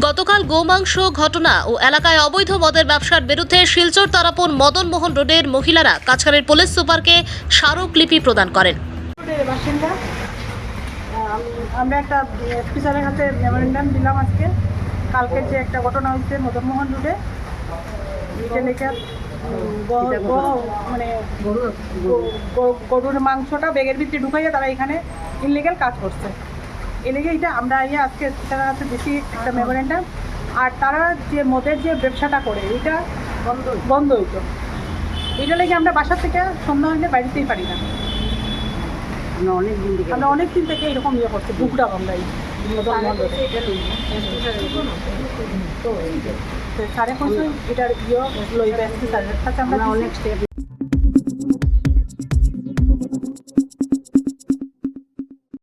গতকাল গোমাংস ঘটনা ও এলাকায় অবৈধ মদের ব্যবসার বিরুদ্ধে শিলচর তারাপন মদন মোহন রোডের মহিলারা কাছাড়ের পুলিশ সুপারকে স্মারকলিপি প্রদান করেন। আমরা একটা স্যারের হাতে মেমোরেন্ডাম দিলাম আজকে। কালকে যে একটা ঘটনা হয়েছে মদনমোহন রোডে গ- মানে গরুর মাংসটা ব্যাগের ভিতরে ঢুকাইয়া তারা এখানে ইনলিগেল কাজ করছে। এলিগে এটা আমরা ইয়ে আজকে তারা হাতে দিছি একটা মেমোরেন্ডাম আর তারা যে মদের যে ব্যবসাটা করে এটা বন্ধ বন্ধ হইতো এটা লেগে আমরা বাসা থেকে সন্ধ্যা হলে বাড়িতেই পারি না। আমরা অনেক দিন থেকে আমরা অনেক দিন থেকে এরকম ইয়ে করছি বুকডাম আমরা এই স্যারে কইছে এটার ইয়ে লইবে আমরা অনেক স্টেপ